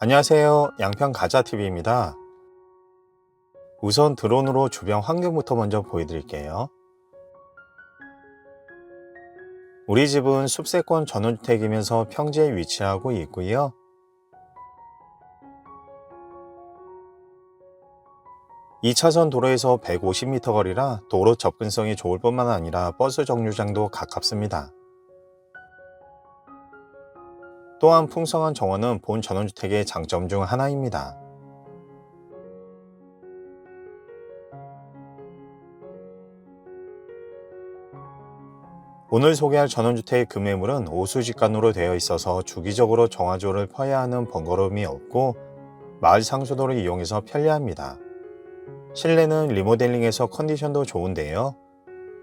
안녕하세요. 양평 가자TV입니다. 우선 드론으로 주변 환경부터 먼저 보여드릴게요. 우리 집은 숲세권 전원주택이면서 평지에 위치하고 있고요. 이차선 도로에서 150m 거리라 도로 접근성이 좋을 뿐만 아니라 버스 정류장도 가깝습니다. 또한 풍성한 정원은 본 전원주택의 장점 중 하나입니다. 오늘 소개할 전원주택의 금매물은 오수직간으로 되어 있어서 주기적으로 정화조를 퍼야 하는 번거로움이 없고 마을 상수도를 이용해서 편리합니다. 실내는 리모델링해서 컨디션도 좋은데요.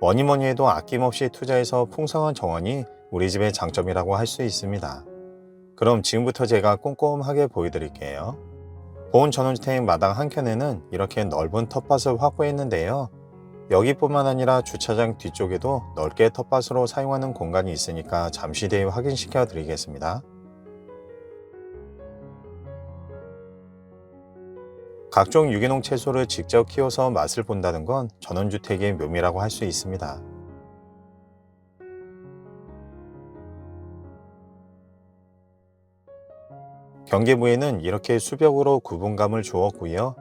뭐니 뭐니 해도 아낌없이 투자해서 풍성한 정원이 우리 집의 장점이라고 할 수 있습니다. 그럼 지금부터 제가 꼼꼼하게 보여드릴게요. 보온 전원주택 마당 한켠에는 이렇게 넓은 텃밭을 확보했는데요. 여기뿐만 아니라 주차장 뒤쪽에도 넓게 텃밭으로 사용하는 공간이 있으니까 잠시 뒤에 확인시켜 드리겠습니다. 각종 유기농 채소를 직접 키워서 맛을 본다는 건 전원주택의 묘미라고 할 수 있습니다. 경계부에는 이렇게 수벽으로 구분감을 주었고요.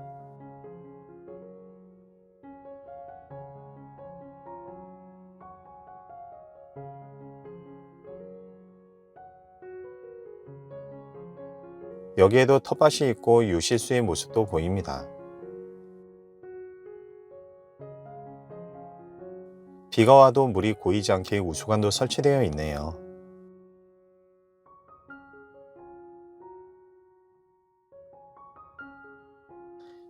여기에도 텃밭이 있고 유실수의 모습도 보입니다. 비가 와도 물이 고이지 않게 우수관도 설치되어 있네요.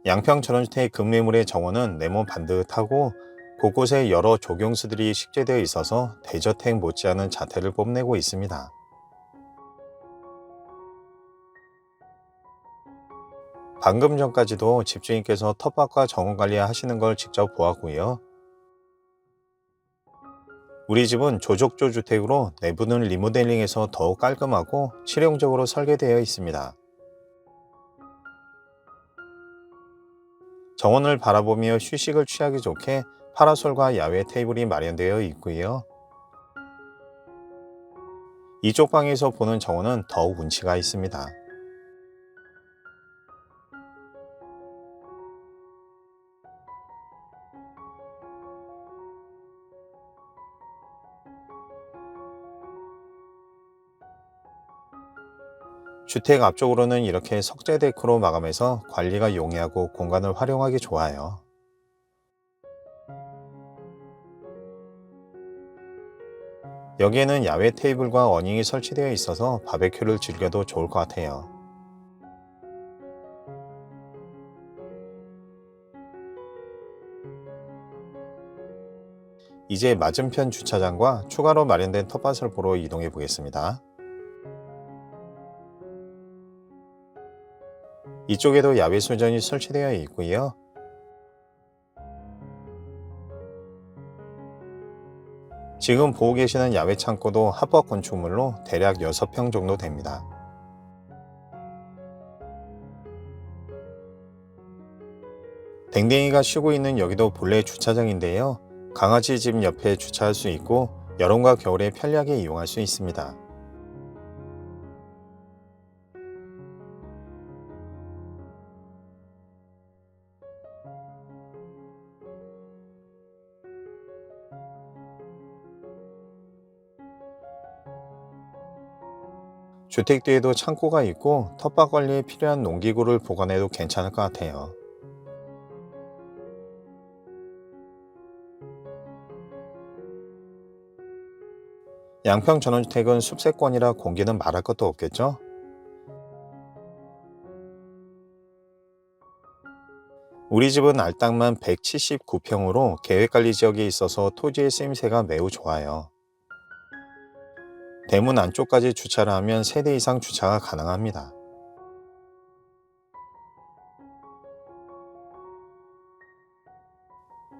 양평 전원주택 급매물의 정원은 네모 반듯하고 곳곳에 여러 조경수들이 식재되어 있어서 대저택 못지않은 자태를 뽐내고 있습니다. 방금 전까지도 집주인께서 텃밭과 정원 관리 하시는 걸 직접 보았고요. 우리 집은 조족조 주택으로 내부는 리모델링해서 더욱 깔끔하고 실용적으로 설계되어 있습니다. 정원을 바라보며 휴식을 취하기 좋게 파라솔과 야외 테이블이 마련되어 있고요. 이쪽 방에서 보는 정원은 더욱 운치가 있습니다. 주택 앞쪽으로는 이렇게 석재 데크로 마감해서 관리가 용이하고 공간을 활용하기 좋아요. 여기에는 야외 테이블과 어닝이 설치되어 있어서 바베큐를 즐겨도 좋을 것 같아요. 이제 맞은편 주차장과 추가로 마련된 텃밭을 보러 이동해 보겠습니다. 이쪽에도 야외 수전이 설치되어 있고요. 지금 보고 계시는 야외 창고도 합법 건축물로 대략 6평 정도 됩니다. 댕댕이가 쉬고 있는 여기도 본래 주차장인데요. 강아지 집 옆에 주차할 수 있고 여름과 겨울에 편리하게 이용할 수 있습니다. 주택 뒤에도 창고가 있고 텃밭 관리에 필요한 농기구를 보관해도 괜찮을 것 같아요. 양평 전원주택은 숲세권이라 공기는 말할 것도 없겠죠? 우리 집은 알땅만 179평으로 계획관리 지역에 있어서 토지의 쓰임새가 매우 좋아요. 대문 안쪽까지 주차를 하면 3대 이상 주차가 가능합니다.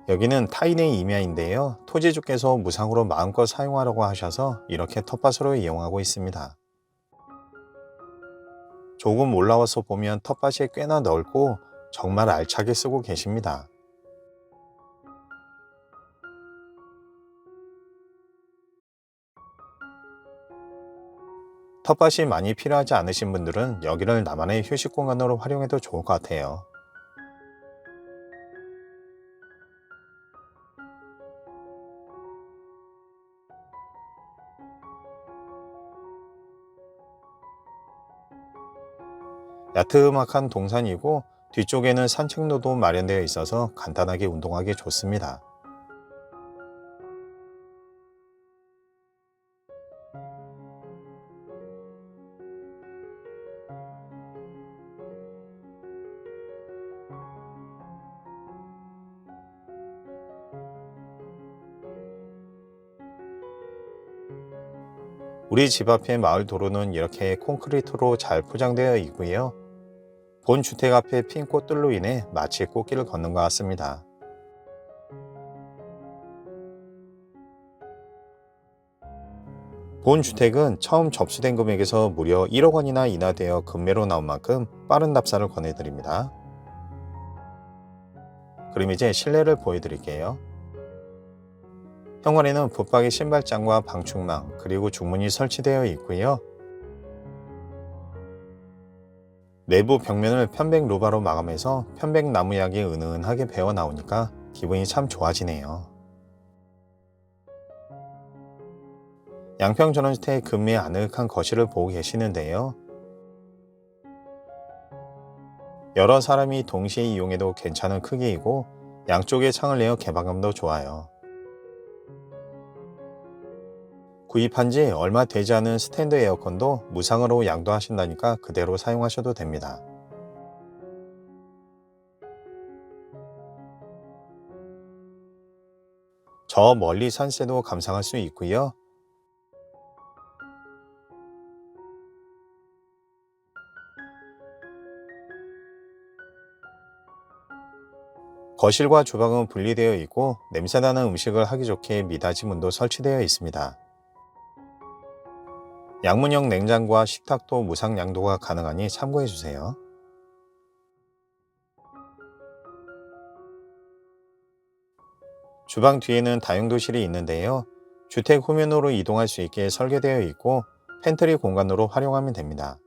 여기는 타인의 임야인데요. 토지주께서 무상으로 마음껏 사용하라고 하셔서 이렇게 텃밭으로 이용하고 있습니다. 조금 올라와서 보면 텃밭이 꽤나 넓고 정말 알차게 쓰고 계십니다. 텃밭이 많이 필요하지 않으신 분들은 여기를 나만의 휴식 공간으로 활용해도 좋을 것 같아요. 야트막한 동산이고 뒤쪽에는 산책로도 마련되어 있어서 간단하게 운동하기 좋습니다. 우리 집 앞의 마을 도로는 이렇게 콘크리트로 잘 포장되어 있고요. 본 주택 앞에 핀 꽃들로 인해 마치 꽃길을 걷는 것 같습니다. 본 주택은 처음 접수된 금액에서 무려 1억 원이나 인하되어 급매로 나온 만큼 빠른 답사를 권해드립니다. 그럼 이제 실내를 보여드릴게요. 현관에는 붙박이 신발장과 방충망 그리고 중문이 설치되어 있고요. 내부 벽면을 편백 루바로 마감해서 편백 나무약이 은은하게 배어 나오니까 기분이 참 좋아지네요. 양평 전원주택 근미 아늑한 거실을 보고 계시는데요. 여러 사람이 동시에 이용해도 괜찮은 크기이고 양쪽에 창을 내어 개방감도 좋아요. 구입한 지 얼마 되지 않은 스탠드 에어컨도 무상으로 양도하신다니까 그대로 사용하셔도 됩니다. 저 멀리 산세도 감상할 수 있고요. 거실과 주방은 분리되어 있고 냄새나는 음식을 하기 좋게 미닫이 문도 설치되어 있습니다. 양문형 냉장고와 식탁도 무상 양도가 가능하니 참고해 주세요. 주방 뒤에는 다용도실이 있는데요. 주택 후면으로 이동할 수 있게 설계되어 있고 팬트리 공간으로 활용하면 됩니다.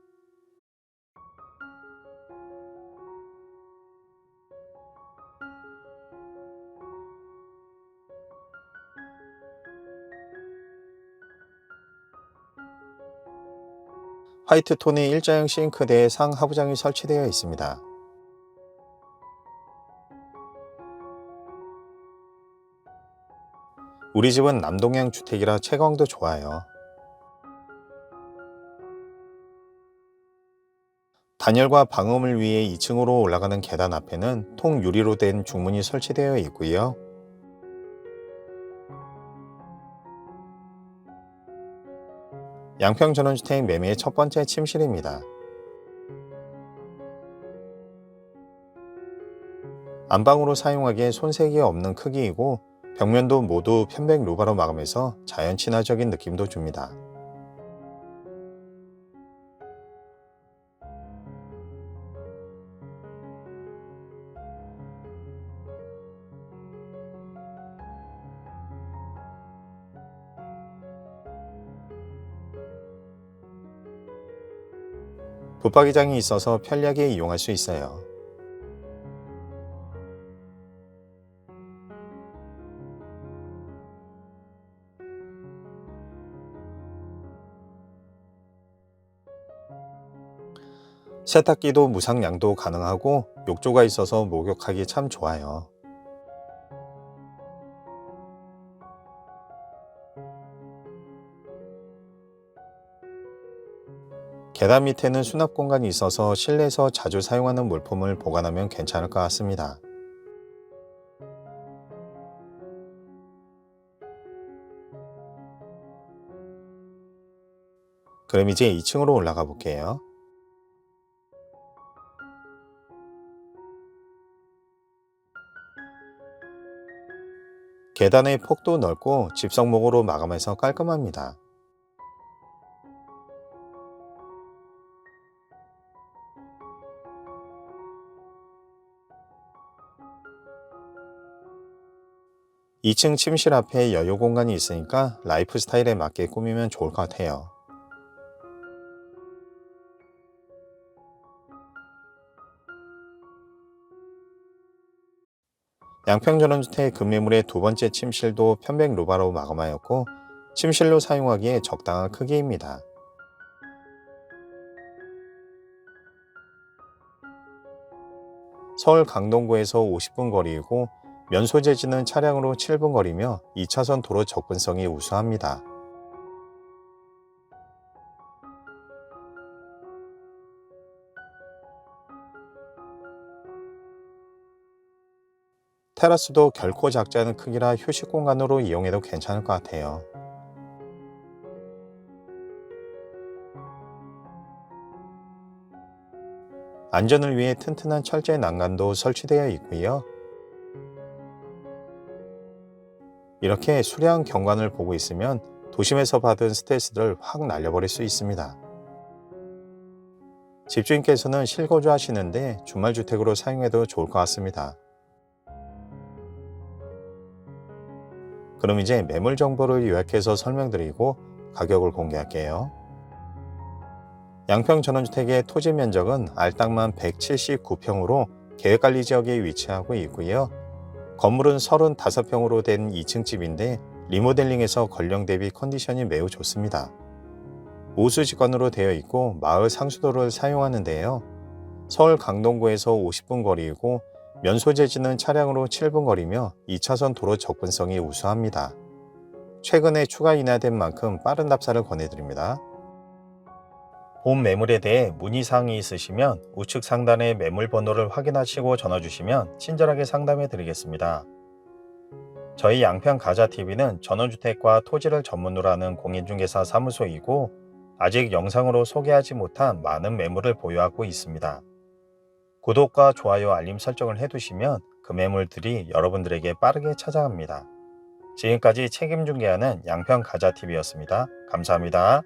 화이트 톤의 일자형 싱크대에 상하부장이 설치되어 있습니다. 우리 집은 남동향 주택이라 채광도 좋아요. 단열과 방음을 위해 2층으로 올라가는 계단 앞에는 통유리로 된 중문이 설치되어 있고요. 양평 전원주택 매매의 첫 번째 침실입니다. 안방으로 사용하기에 손색이 없는 크기이고 벽면도 모두 편백 루바로 마감해서 자연 친화적인 느낌도 줍니다. 붙박이장이 있어서 편리하게 이용할 수 있어요. 세탁기도 무상양도 가능하고 욕조가 있어서 목욕하기 참 좋아요. 계단 밑에는 수납 공간이 있어서 실내에서 자주 사용하는 물품을 보관하면 괜찮을 것 같습니다. 그럼 이제 2층으로 올라가 볼게요. 계단의 폭도 넓고 집성목으로 마감해서 깔끔합니다. 2층 침실 앞에 여유 공간이 있으니까 라이프 스타일에 맞게 꾸미면 좋을 것 같아요. 양평 전원주택 급매물의 두 번째 침실도 편백 루바로 마감하였고 침실로 사용하기에 적당한 크기입니다. 서울 강동구에서 50분 거리이고 면소 재지는 차량으로 7분 거리며 2차선 도로 접근성이 우수합니다. 테라스도 결코 작지 않은 크기라 휴식 공간으로 이용해도 괜찮을 것 같아요. 안전을 위해 튼튼한 철제 난간도 설치되어 있고요. 이렇게 수려한 경관을 보고 있으면 도심에서 받은 스트레스를 확 날려버릴 수 있습니다. 집주인께서는 실거주 하시는데 주말주택으로 사용해도 좋을 것 같습니다. 그럼 이제 매물 정보를 요약해서 설명드리고 가격을 공개할게요. 양평 전원주택의 토지 면적은 알땅만 179평으로 계획관리 지역에 위치하고 있고요. 건물은 35평으로 된 2층 집인데 리모델링에서 건령 대비 컨디션이 매우 좋습니다. 우수 직관으로 되어 있고 마을 상수도를 사용하는데요. 서울 강동구에서 50분 거리이고 면소 재지는 차량으로 7분 거리며 2차선 도로 접근성이 우수합니다. 최근에 추가 인하된 만큼 빠른 답사를 권해드립니다. 본 매물에 대해 문의사항이 있으시면 우측 상단의 매물 번호를 확인하시고 전화 주시면 친절하게 상담해 드리겠습니다. 저희 양평 가자TV는 전원주택과 토지를 전문으로 하는 공인중개사 사무소이고 아직 영상으로 소개하지 못한 많은 매물을 보유하고 있습니다. 구독과 좋아요 알림 설정을 해두시면 그 매물들이 여러분들에게 빠르게 찾아갑니다. 지금까지 책임중개하는 양평 가자TV였습니다. 감사합니다.